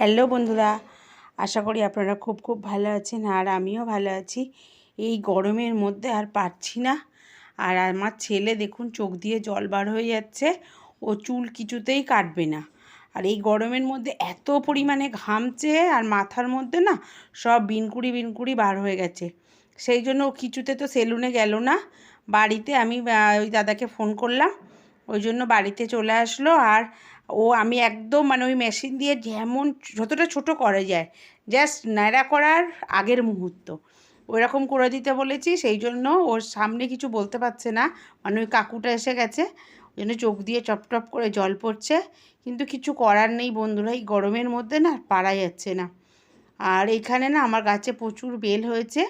Hello বন্ধুরা, আশা করি আপনারা খুব খুব ভালো আছেন আর আমিও ভালো আছি। এই গরমের মধ্যে আর পারছি না। আর আমার ছেলে দেখুন চোখ দিয়ে জল বার হয়ে যাচ্ছে, ও চুল কিছুতেই কাটবে না। আর এই গরমের মধ্যে এত পরিমাণে ঘামছে আর মাথার মধ্যে না সব বিনকুড়ি বিনকুড়ি বার হয়ে গেছে। সেই জন্য ও কিছুতে তো সেলুনে গেল না। বাড়িতে আমি ওই দাদাকে ফোন করলাম, ওই জন্য বাড়িতে চলে আসলো। আর ও আমি একদম মানে ওই মেশিন দিয়ে যেমন যতটা ছোট করা যায় জাস্ট ন্যাড়া করার আগের মুহূর্ত। ওইরকম করে দিতে বলেছি, সেই জন্য ওর সামনে কিছু বলতে পারছে না। মানে ওই কাকুটা এসে গেছে, ওই জন্য চোখ দিয়ে টপ করে জল পড়ছে। কিন্তু কিছু করার নেই বন্ধুরা, এই গরমের মধ্যে না পারা যাচ্ছে না। আর এখানে না আমার গাছে প্রচুর বেল হয়েছে।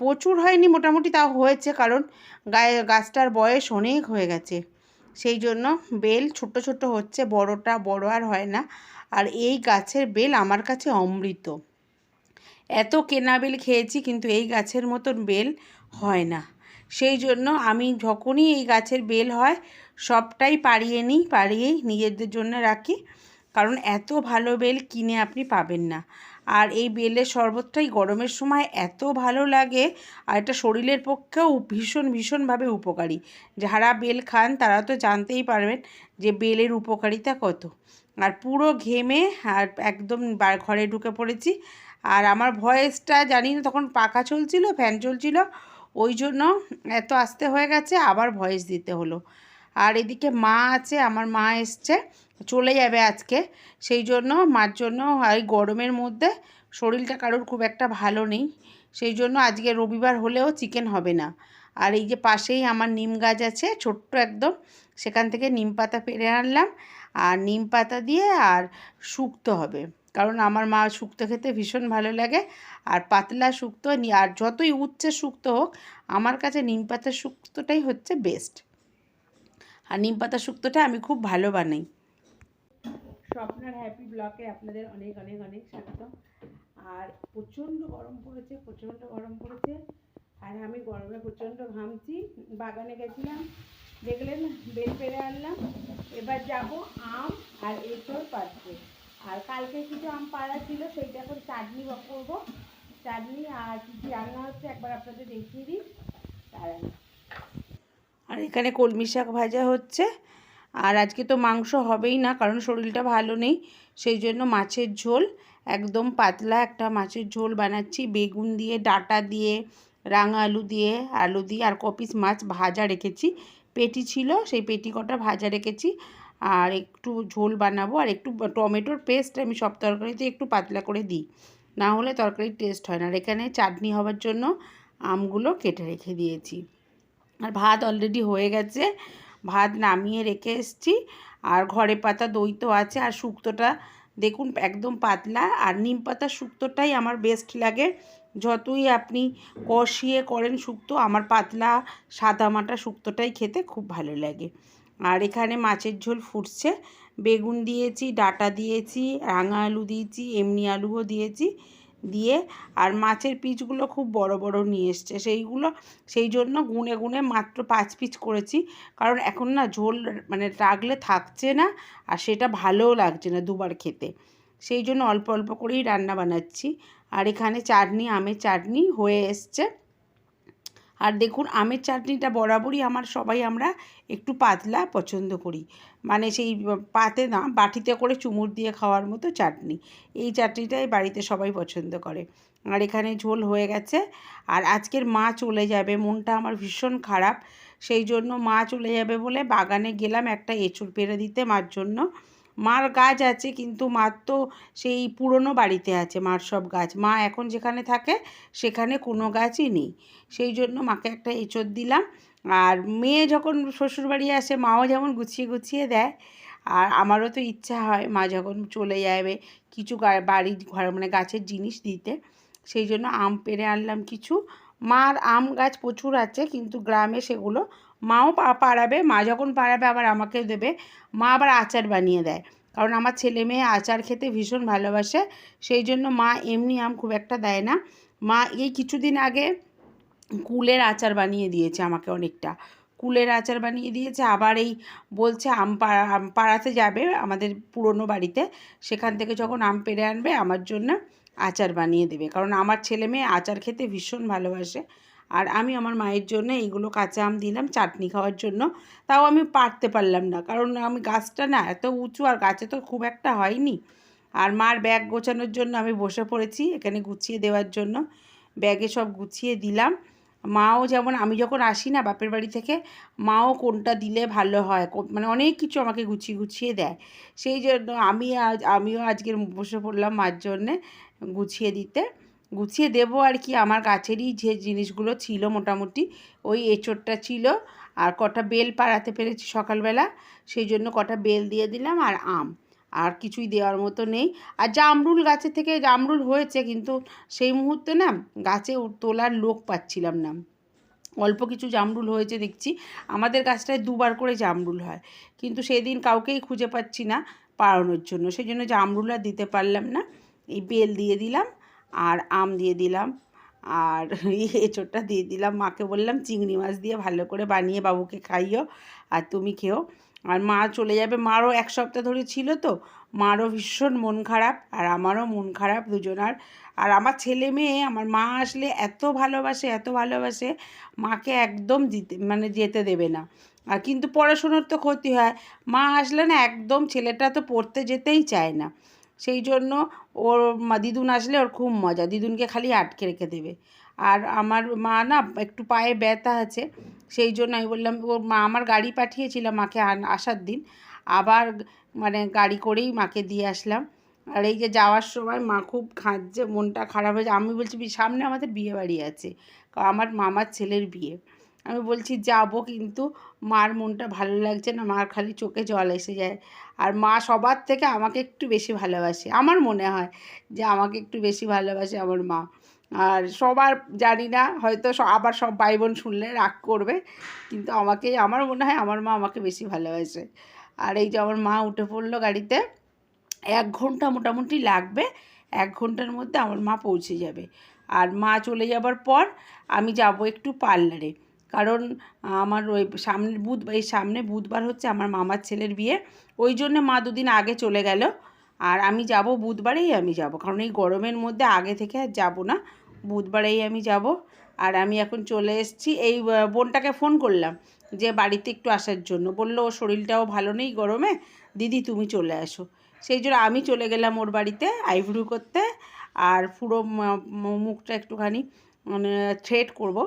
প্রচুর হয়নি, মোটামুটি তাও হয়েছে, কারণ গায়ে, গাছটার বয়স অনেক হয়ে গেছে। সেই জন্য বেল ছোট ছোট হচ্ছে, বড়টা বড় আর হয় না। আর এই গাছের বেল আমার কাছে অমৃত। এত কেনা বেল খেয়েছি কিন্তু এই গাছের মতন বেল হয় না। সেই জন্য আমি যখনই এই গাছের বেল হয়, সবটাই পাড়িয়ে নিই, পাড়িয়েই নিজেদের জন্য রাখি। কারণ এত ভালো বেল কিনে আপনি পাবেন না। আর এই বেলের শরবতটাই গরমের সময় এত ভালো লাগে, আর এটা শরীরের পক্ষেও ভীষণ, ভীষণভাবে উপকারী। যারা বেল খান তারা তো জানতেই পারবেন যে বেলের উপকারিতা কত। আর পুরো ঘেমে আর একদম ঘরে ঢুকে পড়েছি। আর আমার ভয়েসটা জানি না, তখন পাখা চলছিল, ফ্যান চলছিল, ওই জন্য এত আস্তে হয়ে গেছে, আবার ভয়েস দিতে হলো। আর এদিকে মা আছে, আমার মা এসছে চলে যাবে আজকে। সেই জন্য মার জন্য এই গরমের মধ্যে শরীরটা কারোর খুব একটা ভালো নেই। সেই জন্য আজকে রবিবার হলেও চিকেন হবে না। আর এই যে পাশেই আমার নিম গাছ আছে, ছোট্ট একদম, সেখান থেকে নিম পাতা পেরে আনলাম। আর নিম পাতা দিয়ে আর শুক্তো হবে। কারণ আমার মা শুক্তো খেতে ভীষণ ভালো লাগে। আর পাতলা শুক্তো আর যতই উচ্ছে শুক্তো হোক, আমার কাছে নিম পাতা শুক্তোটাই হচ্ছে বেস্ট আর নিম পাতা শুক্তোটা আমি খুব ভালো বানাই। স্বপ্নার হ্যাপি ব্লকে আপনাদের অনেক অনেক অনেক স্বাগত। আর প্রচণ্ড গরম পড়েছে, প্রচণ্ড গরম পড়েছে। আর আমি গরমে প্রচণ্ড ঘামছি। বাগানে গেছিলাম, দেখলেন, বেল পেরে আনলাম। এবার যাব আম আর এঁচড় পাড়তে। আর কালকে কিছু আম পাড়া ছিল, সেইটা এখন চাটনি করব। চাটনি আর কী রান্না হচ্ছে একবার আপনাদের দেখিয়ে দিই। আর এখানে কলমি শাক ভাজা হচ্ছে। আর আজকে তো মাংস হবেই না, কারণ শরীরটা ভালো নেই। সেই জন্য মাছের ঝোল, একদম পাতলা একটা মাছের ঝোল বানাচ্ছি। বেগুন দিয়ে, ডাটা দিয়ে, রাঙা আলু দিয়ে আলু দিয়ে আর কপিস মাছ ভাজা রেখেছি। পেটি ছিল, সেই পেটি কটা ভাজা রেখেছি। আর একটু ঝোল বানাবো, আর একটু টমেটোর পেস্ট আমি সব তরকারিতে একটু পাতলা করে দিই। না হলে তরকারির টেস্ট হয় না। আর এখানে চাটনি হওয়ার জন্য আমগুলো কেটে রেখে দিয়েছি। আর ভাত অলরেডি হয়ে গেছে। ভাত নামিয়ে রেখে এসেছি। আর ঘরে পাতা দই তো আছে, আর শুক্তোটা দেখুন একদম পাতলা, আর নিম পাতা শুক্তোটাই আমার বেস্ট লাগে। যতই আপনি কষিয়ে করেন শুক্তো, আমার পাতলা সাদা মাটা শুক্তোটাই খেতে খুব ভালো লাগে। আর এখানে মাছের ঝোল ফুটছে। বেগুন দিয়েছি, ডাটা দিয়েছি, রাঙা আলু দিয়েছি, এমনি আলুও দিয়েছি। দিয়ে আর মাছের পিচগুলো খুব বড় বড় নিয়ে এসছে। সেইগুলো, সেই জন্য গুনে গুনে মাত্র পাঁচ পিচ করেছি। কারণ এখন না ঝোল মানে রাগলে থাকছে না আর সেটা ভালোও লাগছে না দুবার খেতে। সেই জন্য অল্প অল্প করেই রান্না বানাচ্ছি। আর এখানে চাটনি, আমের চাটনি হয়ে এসছে। আর দেখুন, আমের চাটনিটা বরাবরই আমার সবাই আমরা একটু পাতলা পছন্দ করি। মানে সেই পাতে না, বাটিতে করে চুমুর দিয়ে খাওয়ার মতো চাটনি। এই চাটনিটাই বাড়িতে সবাই পছন্দ করে। আর এখানে ঝোল হয়ে গেছে। আর আজকের মা চলে যাবে। মনটা আমার ভীষণ খারাপ। সেই জন্য মা চলে যাবে বলে বাগানে গেলাম একটা এঁচুড় পেরে দিতে মার জন্য। মার গাছ আছে, কিন্তু মার তো সেই পুরনো বাড়িতে আছে, মার সব গাছ। মা এখন যেখানে থাকে, সেখানে কোনো গাছই নেই। সেই জন্য মাকে একটা এঁচড় দিলাম। আর মেয়ে যখন শ্বশুরবাড়ি আসে, মাও যেমন গুছিয়ে গুছিয়ে দেয়, আর আমারও তো ইচ্ছা হয় মা যখন চলে যাবে কিছু বাড়ির ঘর মানে গাছের জিনিস দিতে। সেই জন্য আম পেড়ে আনলাম কিছু। মার আম গাছ প্রচুর আছে, কিন্তু গ্রামে সেগুলো মাও পাড়াবে। মা যখন পাড়াবে, আবার আমাকেও দেবে। মা আবার আচার বানিয়ে দেয়। কারণ আমার ছেলে মেয়ে আচার খেতে ভীষণ ভালোবাসে, সেই জন্য মা এমনি আম খুব একটা দেয় না। মা এই কিছুদিন আগে কুলের আচার বানিয়ে দিয়েছে আমাকে অনেকটা। কুলের আচার বানিয়ে দিয়েছে, আবার এই বলছে আম পাড়া আম পাড়াতে যাবে আমাদের পুরনো বাড়িতে, সেখান থেকে যখন আম পেড়ে আনবে আমার জন্য আচার বানিয়ে দেবে। কারণ আমার ছেলে মেয়ে আচার খেতে ভীষণ ভালোবাসে। আর আমি আমার মায়ের জন্য এইগুলো কাঁচা আম দিলাম, চাটনি খাওয়ার জন্য। তাও আমি পারতে পারলাম না, কারণ আমি গাছটা না এত উঁচু আর গাছে তো খুব একটা হয়নি। আর মার ব্যাগ গোছানোর জন্য আমি বসে পড়েছি এখানে গুছিয়ে দেওয়ার জন্য। ব্যাগে সব গুছিয়ে দিলাম। মাও যেমন, আমি যখন আসি না বাপের বাড়ি থেকে, মাও কোনটা দিলে ভালো হয় মানে অনেক কিছু আমাকে গুছিয়ে গুছিয়ে দেয়। সেই জন্য আমি আজ, আমিও আজকের বসে পড়লাম মার জন্যে গুছিয়ে দিতে। গুছিয়ে দেবো আর কি। আমার গাছেরই যে জিনিসগুলো ছিল মোটামুটি, ওই এঁচোড়টা ছিল আর কটা বেল পাড়াতে পেরেছি সকালবেলা, সেই জন্য কটা বেল দিয়ে দিলাম আর আম। আর কিছুই দেওয়ার মতো নেই। আর জামরুল গাছের থেকে, জামরুল হয়েছে কিন্তু সেই মুহূর্তে না গাছে তোলার লোক পাচ্ছিলাম না। অল্প কিছু জামরুল হয়েছে দেখছি। আমাদের গাছটায় দুবার করে জামরুল হয়। কিন্তু সেদিন কাউকেই খুঁজে পাচ্ছি না পাড়ানোর জন্য। সেই জন্য জামরুল আর দিতে পারলাম না। এই বেল দিয়ে দিলাম। আর আম দিয়ে দিলাম। আর এঁচোড়টা দিয়ে দিলাম। মাকে বললাম, চিংড়ি মাছ দিয়ে ভালো করে বানিয়ে বাবুকে খাইও আর তুমি খেও। আর মা চলে যাবে। মারও এক সপ্তাহ ধরে ছিল তো। মারও ভীষণ মন খারাপ আর আমারও মন খারাপ দুজনার। আর আমার ছেলে মেয়ে, আমার মা আসলে এত ভালোবাসে এত ভালোবাসে, মাকে একদম দিতে মানে যেতে দেবে না। আর কিন্তু পড়াশুনোর তো ক্ষতি হয়। মা আসলে না, একদম ছেলেটা তো পড়তে যেতেই চায় না। সেই জন্য ওর মা, দিদুন আসলে ওর খুব মজা। দিদুনকে খালি আটকে রেখে দেবে। আর আমার মা না, একটু পায়ে ব্যথা আছে, সেই জন্য আমি বললাম ওর মা আমার গাড়ি পাঠিয়েছিলাম মাকে আসার দিন। আবার মানে গাড়ি করেই মাকে দিয়ে আসলাম। আর এই যে যাওয়ার সময় মা খুব খাঁজছে মনটা খারাপ হয়েছে। আমি বলছি, সামনে আমাদের বিয়ে বাড়ি আছে আমার মামার ছেলের বিয়ে। আমি বলছি, যাব কিন্তু। মার মনটা ভালো লাগছে না, মার খালি চোখে জল এসে যায়। আর মা সবার থেকে আমাকে একটু বেশি ভালোবাসে, আমার মনে হয় যে আমাকে একটু বেশি ভালোবাসে আমার মা। আর সবার, জানি না, হয়তো আবার সব ভাই বোন শুনলে রাগ করবে, কিন্তু আমাকে, আমার মনে হয় আমার মা আমাকে বেশি ভালোবাসে। আর এই যে আমার মা উঠে পড়ল গাড়িতে, এক ঘণ্টা মোটামুটি লাগবে, এক ঘণ্টার মধ্যে আমার মা পৌঁছে যাবে। আর মা চলে যাবার পর আমি যাব একটু পার্লারে। কারণ আমার ওই সামনের বুধ, এই সামনে বুধবার হচ্ছে আমার মামার ছেলের বিয়ে। ওই জন্য মা দুদিন আগে চলে গেল। আর আমি যাব বুধবারেই আমি যাব। কারণ এই গরমের মধ্যে আগে থেকে আর যাব না। বুধবারেই আমি যাব। আর আমি এখন চলে এসেছি। এই বোনটাকে ফোন করলাম যে বাড়িতে একটু আসার জন্য। বলল শরীরটাও ভালো নেই গরমে। দিদি, তুমি চলে আসো। সেই জন্য আমি চলে গেলাম ওর বাড়িতে আইব্রু করতে। আর পুরো মুখটা একটুখানি মানে থ্রেড করব।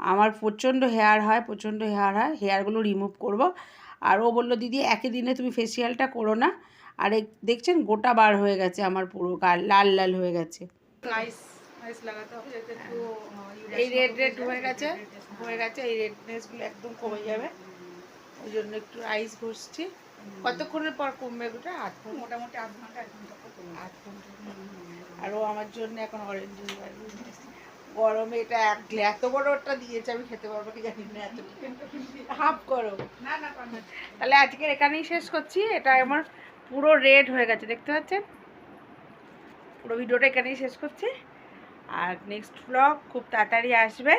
আমার প্রচণ্ড হেয়ার হয় প্রচণ্ড হেয়ার হয় হেয়ারগুলো রিমুভ করব। আর ও বলল দিদি একই দিনে তুমি ফেসিয়ালটা করো না। আর দেখছেন গোটা বার হয়ে গেছে আমার পুরো গাল লাল লাল হয়ে গেছে। আহ, এই রেড রেড হয়ে গেছে হয়ে গেছে এই রেডনেসগুলো একদম কমে যাবে। ওই জন্য একটু আইস ঘষছি। কতক্ষণের পর কমবে ওটা আধ ঘণ্টা। মোটামুটি আধ ঘণ্টা এক ঘণ্টা আধ ঘণ্টা। আর ও আমার জন্য এখন অরেঞ্জ। গরমে এটা এক এত বড় ওটা দিয়েছে আমি খেতে পারব কি জানি না এত হাফ করো না না পারবে তাহলে আজকের এখানেই শেষ করছি এটা আমার পুরো রেড হয়ে গেছে দেখতে পাচ্ছেন? পুরো ভিডিওটা এখানেই শেষ করছি। আর নেক্সট ব্লগ খুব তাড়াতাড়ি আসবে।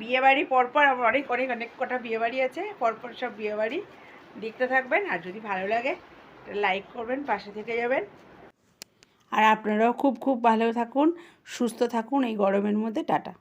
বিয়েবাড়ি পরপর আমার অনেক অনেক অনেক কটা বিয়েবাড়ি আছে পরপর সব বিয়েবাড়ি দেখতে থাকবেন। আর যদি ভালো লাগে লাইক করবেন পাশে থেকে যাবেন। আর আপনারাও খুব খুব ভালো থাকুন সুস্থ থাকুন এই গরমের মধ্যে টাটা।